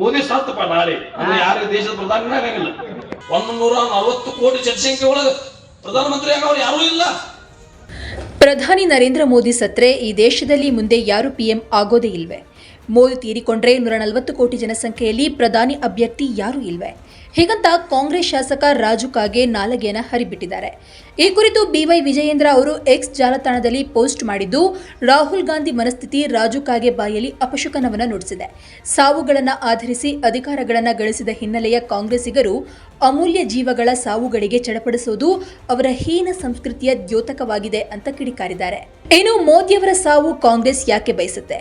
ಮೋದಿ ಸತ್ತಪ್ಪ ನಾಳೆ. ಅಂದ್ರೆ ಯಾರ ದೇಶದ ಪ್ರಧಾನಿ ಆಗಂಗಿಲ್ಲ. ಒಂದು ನೂರ ನಲವತ್ತು ಕೋಟಿ ಜನಸಂಖ್ಯೆ ಒಳಗೆ ಪ್ರಧಾನಮಂತ್ರಿ ಆಗವ್ರು ಯಾರು ಇಲ್ಲ. ಪ್ರಧಾನಿ ನರೇಂದ್ರ ಮೋದಿ ಸತ್ರೆ ಈ ದೇಶದಲ್ಲಿ ಮುಂದೆ ಯಾರು ಪಿಎಂ ಆಗೋದೇ ಇಲ್ವೇ? ಮೋದಿ ತೀರಿಕೊಂಡ್ರೆ ನೂರ ನಲವತ್ತು ಕೋಟಿ ಜನಸಂಖ್ಯೆಯಲ್ಲಿ ಪ್ರಧಾನಿ ಅಭ್ಯರ್ಥಿ ಯಾರೂ ಇಲ್ವೇ? ಹೀಗಂತ ಕಾಂಗ್ರೆಸ್ ಶಾಸಕ ರಾಜು ಕಾಗೆ ನಾಲಗೆಯನ್ನು ಹರಿಬಿಟ್ಟಿದ್ದಾರೆ. ಈ ಕುರಿತು ಬಿವೈ ವಿಜಯೇಂದ್ರ ಅವರು ಎಕ್ಸ್ ಜಾಲತಾಣದಲ್ಲಿ ಪೋಸ್ಟ್ ಮಾಡಿದ್ದು, ರಾಹುಲ್ ಗಾಂಧಿ ಮನಸ್ಥಿತಿ ರಾಜು ಕಾಗೆ ಬಾಯಲ್ಲಿ ಅಪಶುಕನವನ್ನು ನುಡಿಸಿದೆ. ಸಾವುಗಳನ್ನು ಆಧರಿಸಿ ಅಧಿಕಾರಗಳನ್ನು ಗಳಿಸಿದ ಹಿನ್ನೆಲೆಯ ಕಾಂಗ್ರೆಸ್ಸಿಗರು ಅಮೂಲ್ಯ ಜೀವಗಳ ಸಾವುಗಳಿಗೆ ಚಡಪಡಿಸುವುದು ಅವರ ಹೀನ ಸಂಸ್ಕೃತಿಯ ದ್ಯೋತಕವಾಗಿದೆ ಅಂತ ಕಿಡಿಕಾರಿದ್ದಾರೆ. ಇನ್ನು ಮೋದಿಯವರ ಸಾವು ಕಾಂಗ್ರೆಸ್ ಯಾಕೆ ಬಯಸುತ್ತೆ?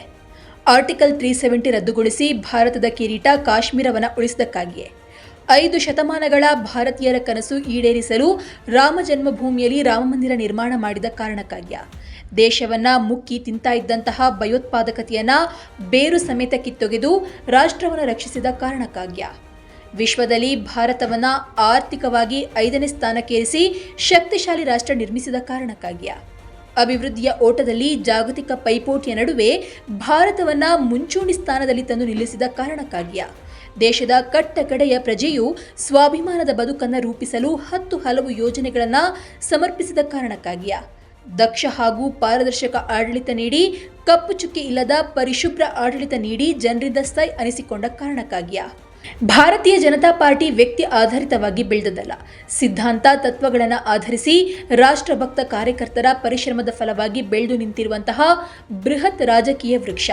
ಆರ್ಟಿಕಲ್ ತ್ರೀ ಸೆವೆಂಟಿ ರದ್ದುಗೊಳಿಸಿ ಭಾರತದ ಕಿರೀಟ ಕಾಶ್ಮೀರವನ್ನು ಉಳಿಸಿದ್ದಕ್ಕಾಗಿಯೇ. ಐದು ಶತಮಾನಗಳ ಭಾರತೀಯರ ಕನಸು ಈಡೇರಿಸಲು ರಾಮ ಜನ್ಮಭೂಮಿಯಲ್ಲಿ ರಾಮಮಂದಿರ ನಿರ್ಮಾಣ ಮಾಡಿದ ಕಾರಣಕ್ಕಾಗಿಯ. ದೇಶವನ್ನ ಮುಕ್ಕಿ ತಿಂತಾ ಇದ್ದಂತಹ ಭಯೋತ್ಪಾದಕತೆಯನ್ನ ಬೇರು ಸಮೇತ ಕಿತ್ತೊಗೆದು ರಾಷ್ಟ್ರವನ್ನು ರಕ್ಷಿಸಿದ ಕಾರಣಕ್ಕಾಗಿಯ. ವಿಶ್ವದಲ್ಲಿ ಭಾರತವನ್ನ ಆರ್ಥಿಕವಾಗಿ ಐದನೇ ಸ್ಥಾನಕ್ಕೇರಿಸಿ ಶಕ್ತಿಶಾಲಿ ರಾಷ್ಟ್ರ ನಿರ್ಮಿಸಿದ ಕಾರಣಕ್ಕಾಗಿಯ. ಅಭಿವೃದ್ಧಿಯ ಓಟದಲ್ಲಿ ಜಾಗತಿಕ ಪೈಪೋಟಿಯ ನಡುವೆ ಭಾರತವನ್ನ ಮುಂಚೂಣಿ ಸ್ಥಾನದಲ್ಲಿ ತಂದು ನಿಲ್ಲಿಸಿದ ಕಾರಣಕ್ಕಾಗಿಯ. ದೇಶದ ಕಟ್ಟ ಕಡೆಯ ಪ್ರಜೆಯು ಸ್ವಾಭಿಮಾನದ ಬದುಕನ್ನು ರೂಪಿಸಲು ಹತ್ತು ಹಲವು ಯೋಜನೆಗಳನ್ನು ಸಮರ್ಪಿಸಿದ ಕಾರಣಕ್ಕಾಗಿಯ. ದಕ್ಷ ಹಾಗೂ ಪಾರದರ್ಶಕ ಆಡಳಿತ ನೀಡಿ, ಕಪ್ಪು ಚುಕ್ಕಿ ಇಲ್ಲದ ಪರಿಶುಭ್ರ ಆಡಳಿತ ನೀಡಿ ಜನರಿಂದ ಸೈ ಅನಿಸಿಕೊಂಡ ಕಾರಣಕ್ಕಾಗಿಯ. ಭಾರತೀಯ ಜನತಾ ಪಾರ್ಟಿ ವ್ಯಕ್ತಿ ಆಧಾರಿತವಾಗಿ ಬೆಳೆದದಲ್ಲ ಸಿದ್ಧಾಂತ ತತ್ವಗಳನ್ನು ಆಧರಿಸಿ ರಾಷ್ಟ್ರಭಕ್ತ ಕಾರ್ಯಕರ್ತರ ಪರಿಶ್ರಮದ ಫಲವಾಗಿ ಬೆಳೆದು ನಿಂತಿರುವಂತಹ ಬೃಹತ್ ರಾಜಕೀಯ ವೃಕ್ಷ.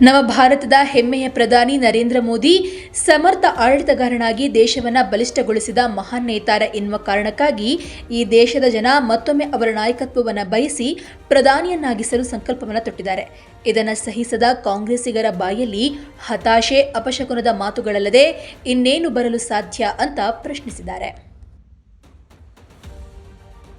ನವ ಭಾರತದ ಹೆಮ್ಮೆಯ ಪ್ರಧಾನಿ ನರೇಂದ್ರ ಮೋದಿ ಸಮರ್ಥ ಆಡಳಿತಗಾರನಾಗಿ ದೇಶವನ್ನು ಬಲಿಷ್ಠಗೊಳಿಸಿದ ಮಹಾನ್ ನೇತಾರ ಎನ್ನುವ ಕಾರಣಕ್ಕಾಗಿ ಈ ದೇಶದ ಜನ ಮತ್ತೊಮ್ಮೆ ಅವರ ನಾಯಕತ್ವವನ್ನು ಬಯಸಿ ಪ್ರಧಾನಿಯನ್ನಾಗಿಸಲು ಸಂಕಲ್ಪವನ್ನು ತೊಟ್ಟಿದ್ದಾರೆ. ಇದನ್ನು ಸಹಿಸದ ಕಾಂಗ್ರೆಸ್ಸಿಗರ ಬಾಯಲ್ಲಿ ಹತಾಶೆ, ಅಪಶಕುನದ ಮಾತುಗಳಲ್ಲದೆ ಇನ್ನೇನು ಬರಲು ಸಾಧ್ಯ ಅಂತ ಪ್ರಶ್ನಿಸಿದ್ದಾರೆ.